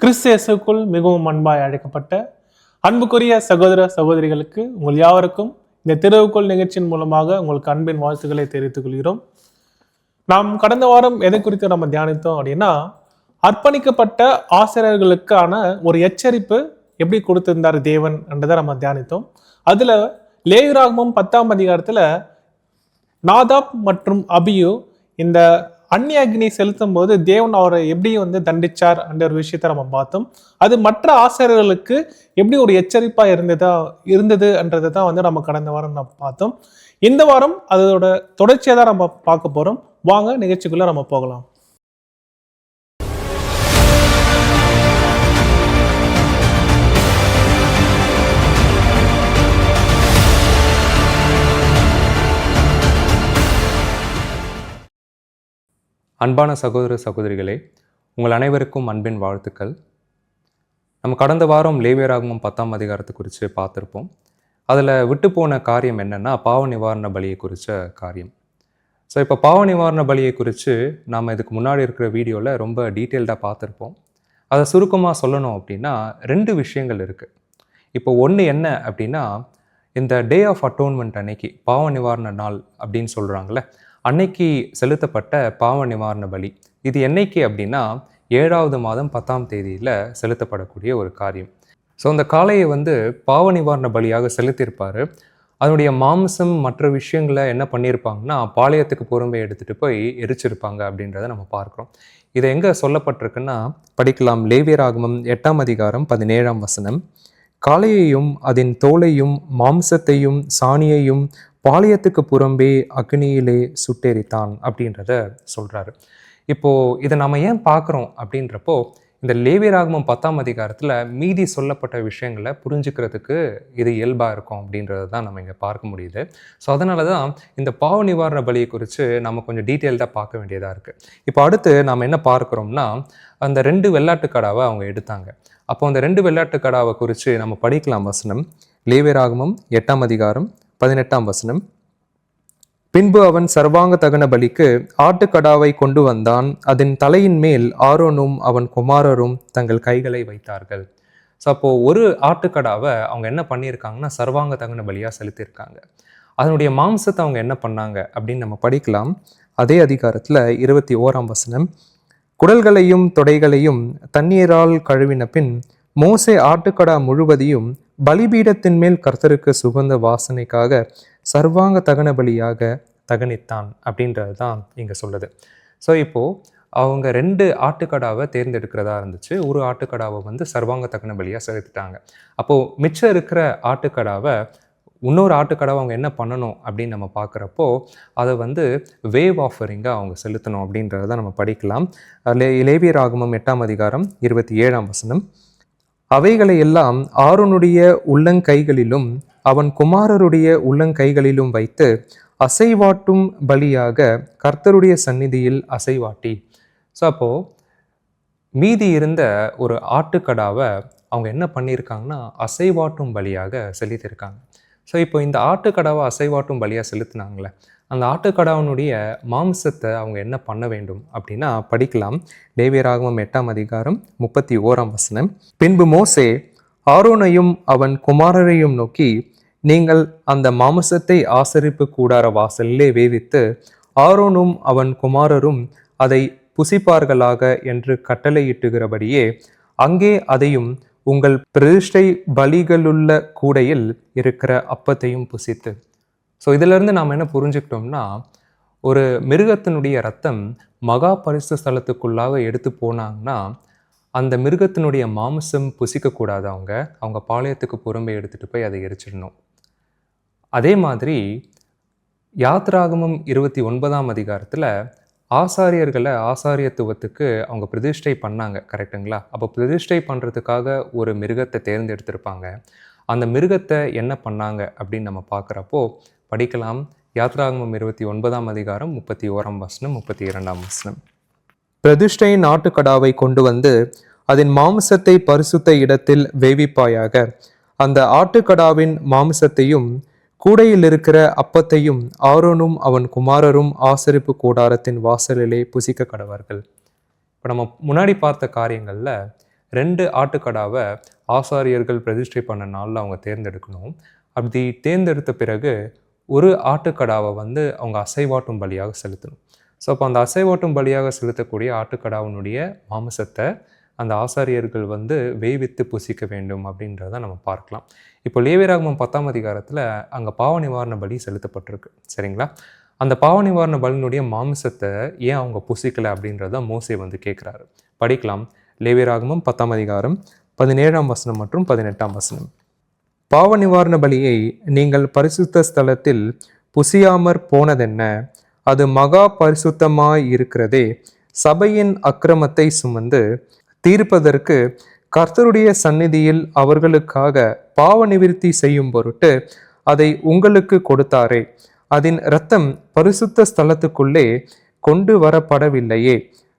கிறிஸ்தேசுக்குள் மிகவும் அன்பாய் அழைக்கப்பட்ட அன்புக்குரிய சகோதர சகோதரிகளுக்கு உங்கள் யாவருக்கும் இந்த திருவுக்குள் நிகழ்ச்சியின் மூலமாக உங்களுக்கு அன்பின் வாழ்த்துக்களை தெரிவித்துக் கொள்கிறோம். நாம் கடந்த வாரம் எதை குறித்து நம்ம தியானித்தோம் அப்படின்னா அர்ப்பணிக்கப்பட்ட ஆசிரியர்களுக்கான ஒரு எச்சரிப்பு எப்படி கொடுத்திருந்தார் தேவன் என்றதை நம்ம தியானித்தோம். அதுல லேயுராகமும் பத்தாம் அதிகாரத்துல நாதாப் மற்றும் அபியு இந்த அந்நிய அக்னி செலுத்தும் போது தேவன் அவரை எப்படி வந்து தண்டிச்சார் என்ற ஒரு விஷயத்தை நம்ம பார்த்தோம். அது மற்ற ஆசிரியர்களுக்கு எப்படி ஒரு எச்சரிப்பாக இருந்ததா இருந்தது என்றதை தான் வந்து நம்ம கடந்த வாரம் நம்ம பார்த்தோம். இந்த வாரம் அதோட தொடர்ச்சியை தான் நம்ம பார்க்க போகிறோம் வாங்க நிகழ்ச்சிக்குள்ளே நம்ம போகலாம். அன்பான சகோதர சகோதரிகளே உங்கள் அனைவருக்கும் அன்பின் வாழ்த்துக்கள். நம்ம கடந்த வாரம் லேவியராகவும் பத்தாம் அதிகாரத்தை குறித்து பார்த்துருப்போம். அதில் விட்டு போன காரியம் என்னென்னா பாவ நிவாரண பலியை குறித்த காரியம். ஸோ இப்போ பாவ நிவாரண பலியை குறித்து நாம் இதுக்கு முன்னாடி இருக்கிற வீடியோவில் ரொம்ப டீட்டெயில்டாக பார்த்துருப்போம். அதை சுருக்கமாக சொல்லணும் அப்படின்னா ரெண்டு விஷயங்கள் இருக்குது இப்போ ஒன்று என்ன அப்படின்னா இந்த டே ஆஃப் அட்டோன்மெண்ட் அன்னைக்கு பாவ நிவாரண நாள் அப்படின்னு சொல்கிறாங்களே அன்னைக்கு செலுத்தப்பட்ட பாவ நிவாரண பலி. இது என்னைக்கு அப்படின்னா ஏழாவது மாதம் பத்தாம் தேதியில் செலுத்தப்படக்கூடிய ஒரு காரியம். ஸோ அந்த காளையை வந்து பாவ நிவாரண பலியாக செலுத்தியிருப்பார். அதனுடைய மாம்சம் மற்ற விஷயங்களை என்ன பண்ணியிருப்பாங்கன்னா பாளையத்துக்கு பொறுமை எடுத்துகிட்டு போய் எரிச்சிருப்பாங்க அப்படின்றத நம்ம பார்க்குறோம். இதை எங்கே சொல்லப்பட்டிருக்குன்னா படிக்கலாம் லேவியராகமம் எட்டாம் அதிகாரம் பதினேழாம் வசனம். காளையையும் அதன் தோலையும் மாம்சத்தையும் சாணியையும் பாளையத்துக்கு புறம்பே அக்னியிலே சுட்டெரித்தான் அப்படின்றத சொல்கிறாரு இப்போது இதை நம்ம ஏன் பார்க்குறோம் அப்படின்றப்போ இந்த லேவியராகமம் பத்தாம் அதிகாரத்தில் மீதி சொல்லப்பட்ட விஷயங்களை புரிஞ்சுக்கிறதுக்கு இது இயல்பாக இருக்கும் அப்படின்றத தான் நம்ம இங்கே பார்க்க முடியுது. ஸோ அதனால தான் இந்த பாவ நிவாரண பலியை குறித்து நம்ம கொஞ்சம் டீட்டெயில்டாக பார்க்க வேண்டியதாக இருக்குது இப்போ அடுத்து நாம் என்ன பார்க்குறோம்னா அந்த ரெண்டு வெள்ளாட்டு கடாவை அவங்க எடுத்தாங்க. அப்போ அந்த ரெண்டு வெள்ளாட்டு கடாவை குறித்து நம்ம படிக்கலாம் வசனம். லேவியராகமம் எட்டாம் அதிகாரம் பதினெட்டாம் வசனம். பின்பு அவன் சர்வாங்க தகன பலிக்கு ஆட்டுக்கடாவை கொண்டு வந்தான். அதன் தலையின் மேல் ஆரோனும் அவன் குமாரரும் தங்கள் கைகளை வைத்தார்கள். ஸோ அப்போது ஒரு ஆட்டுக்கடாவை அவங்க என்ன பண்ணியிருக்காங்கன்னா சர்வாங்க தகன பலியாக செலுத்தியிருக்காங்க. அதனுடைய மாம்சத்தை அவங்க என்ன பண்ணாங்க அப்படின்னு நம்ம படிக்கலாம். அதே அதிகாரத்தில் இருபத்தி ஓராம் வசனம். குடல்களையும் தொடைகளையும் தண்ணீரால் கழுவின பின் மோசே ஆட்டுக்கடா முழுவதையும் பலிபீடத்தின் மேல் கர்த்தருக்கு சுகந்த வாசனைக்காக சர்வாங்க தகன பலியாக தகனித்தான் அப்படின்றது தான் இங்கே சொல்லுது. ஸோ இப்போது அவங்க ரெண்டு ஆட்டுக்கடாவை தேர்ந்தெடுக்கிறதா இருந்துச்சு. ஒரு ஆட்டுக்கடாவை வந்து சர்வாங்க தகன பலியாக செலுத்திட்டாங்க. அப்போது மிச்சம் இருக்கிற ஆட்டுக்கடாவை இன்னொரு ஆட்டுக்கடாவை அவங்க என்ன பண்ணணும் அப்படின்னு நம்ம பார்க்குறப்போ அதை வந்து வேவ் ஆஃபரிங்காக அவங்க செலுத்தணும் அப்படின்றத நம்ம படிக்கலாம். லே லேவியர் ஆகமம் எட்டாம் அதிகாரம் இருபத்தி ஏழாம் வசனம். அவைகளை எல்லாம் ஆரோனுடைய உள்ளங்கைகளிலும் அவன் குமாரருடைய உள்ளங்கைகளிலும் வைத்து அசைவாட்டும் பலியாக கர்த்தருடைய சந்நிதியில் அசைவாட்டி. ஸோ அப்போது மீதி இருந்த ஒரு ஆட்டுக்கடாவை அவங்க என்ன பண்ணியிருக்காங்கன்னா அசைவாட்டும் பலியாக செலுத்தியிருக்காங்க. ஸோ இப்போ இந்த ஆட்டுக்கடாவை அசைவாட்டும் பலியாக செலுத்தினாங்களே அந்த ஆட்டுக்கடாவினுடைய மாம்சத்தை அவங்க என்ன பண்ண வேண்டும் அப்படின்னா படிக்கலாம். லேவியராகமம் எட்டாம் அதிகாரம் முப்பத்தி ஓராம் வசனம். பின்பு மோசே ஆரோனையும் அவன் குமாரரையும் நோக்கி நீங்கள் அந்த மாம்சத்தை ஆசரிப்பு கூடார வாசலிலே வேவித்து ஆரோனும் அவன் குமாரரும் அதை புசிப்பார்களாக என்று கட்டளையிட்டுகிறபடியே அங்கே அதையும் உங்கள் பிரதிஷ்டை பலிகளுள்ள கூடையில் இருக்கிற அப்பத்தையும் புசித்து. ஸோ இதிலிருந்து நாம் என்ன புரிஞ்சுக்கிட்டோம்னா ஒரு மிருகத்தினுடைய ரத்தம் மகா பரிசு ஸ்தலத்துக்குள்ளாக எடுத்து போனாங்கன்னா அந்த மிருகத்தினுடைய மாமிசம் புசிக்கக்கூடாது அவங்க. அவங்க பாளையத்துக்கு புறம்பே எடுத்துகிட்டு போய் அதை எரிச்சிடணும். அதே மாதிரி யாத்ராகமம் இருபத்தி ஒன்பதாம் அதிகாரத்தில் ஆசாரியர்களை ஆசாரியத்துவத்துக்கு அவங்க பிரதிஷ்டை பண்ணாங்க கரெக்டுங்களா அப்போ பிரதிஷ்டை பண்ணுறதுக்காக ஒரு மிருகத்தை தேர்ந்தெடுத்திருப்பாங்க. அந்த மிருகத்தை என்ன பண்ணாங்க அப்படின்னு நம்ம பார்க்குறப்போ படிக்கலாம். யாத்ராகமம் இருபத்தி ஒன்பதாம் அதிகாரம் முப்பத்தி ஓராம் வசனம் முப்பத்தி இரண்டாம் வசனம். பிரதிஷ்டையின் நாட்டுக்கடாவை கொண்டு வந்து அதன் மாம்சத்தை பரிசுத்த இடத்தில் வேவிப்பாயாக. அந்த ஆட்டுக்கடாவின் மாம்சத்தையும் கூடையில் இருக்கிற அப்பத்தையும் ஆரோனும் அவன் குமாரரும் ஆசரிப்பு கூடாரத்தின் வாசலிலே புசிக்க கடவார்கள் இப்போ நம்ம முன்னாடி பார்த்த காரியங்களில் ரெண்டு ஆட்டுக்கடாவை ஆசாரியர்கள் பிரதிஷ்டை பண்ண நாளில் அவங்க தேர்ந்தெடுக்கணும். அப்படி தேர்ந்தெடுத்த பிறகு ஒரு ஆட்டுக்கடாவை வந்து அவங்க அசைவாட்டும் பலியாக செலுத்தணும். ஸோ அப்போ அந்த அசைவாட்டும் பலியாக செலுத்தக்கூடிய ஆட்டுக்கடாவினுடைய மாமிசத்தை அந்த ஆசாரியர்கள் வந்து வேவித்து புசிக்க வேண்டும் அப்படின்றத நம்ம பார்க்கலாம். இப்போ லேவியராகமம் பத்தாம் அதிகாரத்தில் அங்கே பாவ நிவாரண பலி செலுத்தப்பட்டிருக்கு. சரிங்களா? அந்த பாவ நிவாரண பலினுடைய மாம்சத்தை ஏன் அவங்க புசிக்கலை அப்படின்றத மோசே வந்து கேட்குறாரு படிக்கலாம். லேவியராகமம் பத்தாம் அதிகாரம் பதினேழாம் வசனம் மற்றும் பதினெட்டாம் வசனம். பாவ நிவாரண பலியை நீங்கள் பரிசுத்த ஸ்தலத்தில் புசியாமற் போனதென்ன? அது மகா பரிசுத்தமாய் இருக்கிறதே. சபையின் அக்கிரமத்தை சுமந்து தீர்ப்பதற்கு கர்த்தருடைய சந்நிதியில் அவர்களுக்காக பாவ நிவிருத்தி செய்யும் பொருட்டு அதை உங்களுக்கு கொடுத்தாரே. அதன் இரத்தம் பரிசுத்த ஸ்தலத்துக்குள்ளே கொண்டு வரப்படவில்லையே.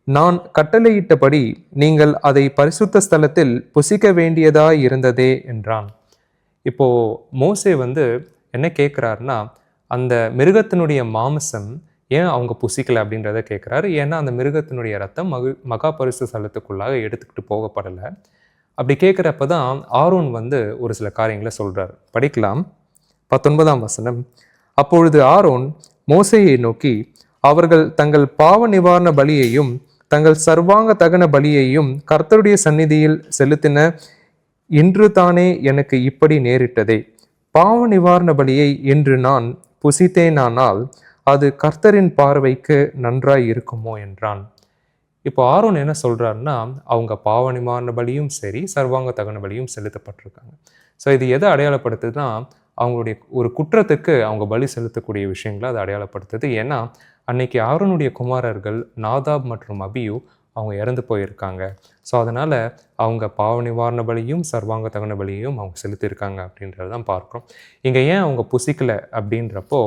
நான் கட்டளையிட்டபடி நீங்கள் அதை பரிசுத்த ஸ்தலத்தில் புசிக்க வேண்டியதாய் இருந்ததே என்றான். இப்போ மோசே வந்து என்ன கேட்குறாருன்னா அந்த மிருகத்தினுடைய மாமிசம் ஏன் அவங்க புசிக்கலை அப்படின்றத கேட்குறாரு ஏன்னா அந்த மிருகத்தினுடைய ரத்தம் மகு மகா பரிசு ஸ்தலத்துக்குள்ளாக எடுத்துக்கிட்டு போகப்படலை. அப்படி கேட்குறப்ப தான் ஆரோன் வந்து ஒரு சில காரியங்களை சொல்கிறார் படிக்கலாம். பத்தொன்பதாம் வசனம். அப்பொழுது ஆரோன் மோசையை நோக்கி அவர்கள் தங்கள் பாவ நிவாரண பலியையும் தங்கள் சர்வாங்க தகன பலியையும் கர்த்தருடைய சந்நிதியில் செலுத்தின இன்று தானே எனக்கு இப்படி நேரிட்டதே. பாவ நிவாரண பலியை இன்று நான் புசித்தேனானால் அது கர்த்தரின் பார்வைக்கு நன்றாய் இருக்குமோ என்றான். இப்போ ஆரோன் என்ன சொல்கிறாருன்னா அவங்க பாவனிமான பலியும் சரி சர்வாங்க தகன பலியும் செலுத்தப்பட்டிருக்காங்க. ஸோ இது எதை அடையாளப்படுத்துதுன்னா அவங்களுடைய ஒரு குற்றத்துக்கு அவங்க பலி செலுத்தக்கூடிய விஷயங்களை அது அடையாளப்படுத்துது. ஏன்னா அன்னைக்கு ஆரோனுடைய குமாரர்கள் நாதாப் மற்றும் அபியு அவங்க இறந்து போயிருக்காங்க. ஸோ அதனால் அவங்க பாவ நிவாரண பலியும் சர்வாங்க தகன பலியும் அவங்க செலுத்தியிருக்காங்க அப்படின்றத தான் பார்க்குறோம். இங்கே ஏன் அவங்க புசிக்கலை அப்படின்றப்போ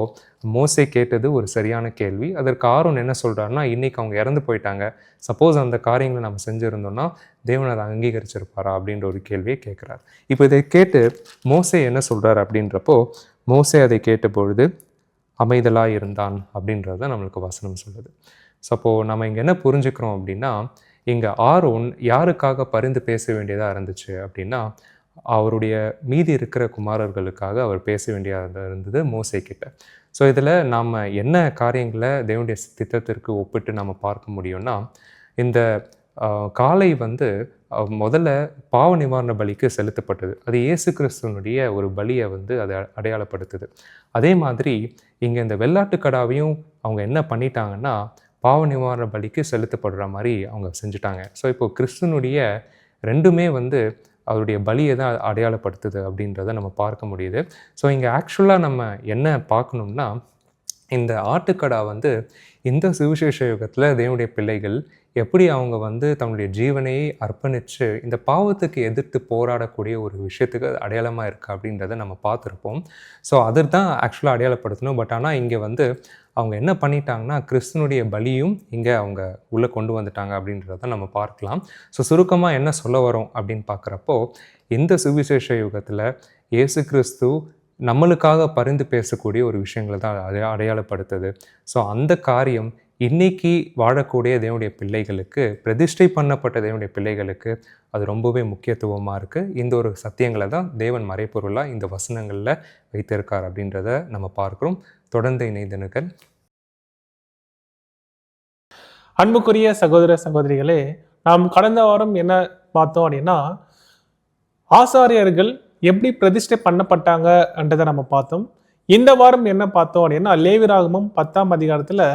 மோசை கேட்டது ஒரு சரியான கேள்வி. அதற்கு ஆர்வம் என்ன சொல்கிறாருன்னா இன்றைக்கி அவங்க இறந்து போயிட்டாங்க. சப்போஸ் அந்த காரியங்களை நம்ம செஞ்சுருந்தோம்னா தேவன் அதை அங்கீகரிச்சிருப்பாரா? அப்படின்ற ஒரு கேள்வியை கேட்குறாரு. இப்போ இதை கேட்டு மோசை என்ன சொல்கிறார் அப்படின்றப்போ மோசை அதை கேட்ட பொழுது அமைதலாக இருந்தான் அப்படின்றத நம்மளுக்கு வசனம் சொல்லுது. ஸோ அப்போது நம்ம இங்கே என்ன புரிஞ்சுக்கிறோம் அப்படின்னா இங்கே ஆரோன் யாருக்காக பரிந்து பேச வேண்டியதாக இருந்துச்சு அப்படின்னா அவருடைய மீதி இருக்கிற குமாரர்களுக்காக அவர் பேச வேண்டியதாக இருந்தது மோசை கிட்ட ஸோ இதில் நாம் என்ன காரியங்களை தேவனுடைய திட்டத்திற்கு ஒப்பிட்டு நம்ம பார்க்க முடியும்னா இந்த காலை காளை வந்து முதல்ல பாவ நிவாரண பலிக்கு செலுத்தப்பட்டது. அது இயேசு கிறிஸ்துவனுடைய ஒரு பலியை வந்து அதை அடையாளப்படுத்துது. அதே மாதிரி இங்கே இந்த வெள்ளாட்டு கடாவையும் அவங்க என்ன பண்ணிட்டாங்கன்னா பாவ நிவாரண பலிக்கு செலுத்தப்படுற மாதிரி அவங்க செஞ்சுட்டாங்க. ஸோ இப்போ கிறிஸ்தனுடைய ரெண்டுமே வந்து அவருடைய பலியை தான் அடையாளப்படுத்துது அப்படின்றத நம்ம பார்க்க முடியுது. ஸோ இங்கே ஆக்சுவலாக நம்ம என்ன பார்க்கணும்னா இந்த ஆட்டுக்கடா வந்து இந்த சுவிசேஷ யுகத்தில் தேவனுடைய பிள்ளைகள் எப்படி அவங்க வந்து தன்னுடைய ஜீவனையை அர்ப்பணித்து இந்த பாவத்துக்கு எதிர்த்து போராடக்கூடிய ஒரு விஷயத்துக்கு அடையாளமாக இருக்குது அப்படின்றத நம்ம பார்த்துருப்போம். ஸோ அதை தான் ஆக்சுவலாக அடையாளப்படுத்தணும். பட் ஆனால் இங்கே வந்து அவங்க என்ன பண்ணிட்டாங்கன்னா கிறிஸ்துனுடைய பலியும் இங்கே அவங்க உள்ளே கொண்டு வந்துட்டாங்க அப்படின்றத நம்ம பார்க்கலாம். ஸோ சுருக்கமாக என்ன சொல்ல வரோம் அப்படின்னு பார்க்குறப்போ இந்த சுவிசேஷ யுகத்தில் இயேசு கிறிஸ்து நம்மளுக்காக பரிந்து பேசக்கூடிய ஒரு விஷயங்களை தான் அது அடையாளப்படுத்துது. ஸோ அந்த காரியம் இன்னைக்கு வாழக்கூடிய தேவனுடைய பிள்ளைகளுக்கு பிரதிஷ்டை பண்ணப்பட்ட தேவனுடைய பிள்ளைகளுக்கு அது ரொம்பவே முக்கியத்துவமாக இருக்குது இந்த ஒரு சத்தியங்களை தான் தேவன் மறைப்பொருளாக இந்த வசனங்களில் வைத்திருக்கார் அப்படின்றத நம்ம பார்க்குறோம். தொடர்ந்து இணைந்தனுக்கள் அன்புக்குரிய சகோதர சகோதரிகளே நாம் கடந்த வாரம் என்ன பார்த்தோம் அப்படின்னா ஆசாரியர்கள் எப்படி பிரதிஷ்டை பண்ணப்பட்டாங்கன்றதை நம்ம பார்த்தோம். இந்த வாரம் என்ன பார்த்தோம் அப்படின்னா லேவிராகமம் பத்தாம் அதிகாரத்தில்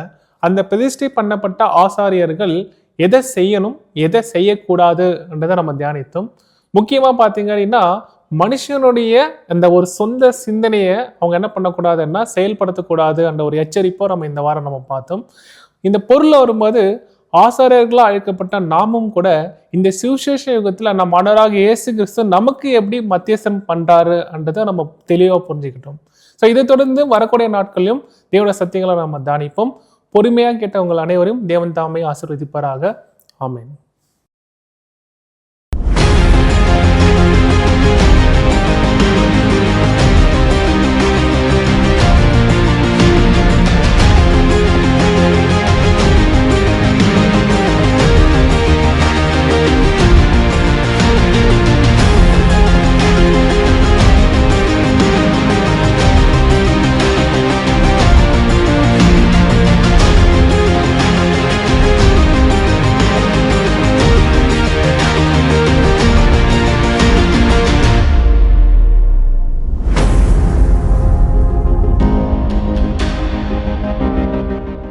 அந்த பிரதிஷ்டை பண்ணப்பட்ட ஆசாரியர்கள் எதை செய்யணும் எதை செய்யக்கூடாதுன்றதை நம்ம தியானித்தோம். முக்கியமாக பார்த்தீங்க அப்படின்னா மனுஷனுடைய அந்த ஒரு சொந்த சிந்தனையை அவங்க என்ன பண்ணக்கூடாதுன்னா செயல்படுத்தக்கூடாது என்ற ஒரு எச்சரிப்பை நம்ம இந்த வாரம் நம்ம பார்த்தோம். இந்த பொருளை வரும்போது ஆசாரியர்களாக அழைக்கப்பட்ட நாமும் கூட இந்த சுவிசேஷ யுகத்தில் நம்ம மன்னராக இயேசு கிறிஸ்து நமக்கு எப்படி மத்தியஸ்தம் பண்ணுறாருன்றதை நம்ம தெளிவாக புரிஞ்சுக்கிட்டோம். ஸோ இதை தொடர்ந்து வரக்கூடிய நாட்களிலும் தேவனுடைய சத்தியங்களை நம்ம தானிப்போம் பொறுமையாக கேட்ட உங்கள் அனைவரையும் தேவன் தாமே ஆசீர்வதிப்பாராக. ஆமேன்.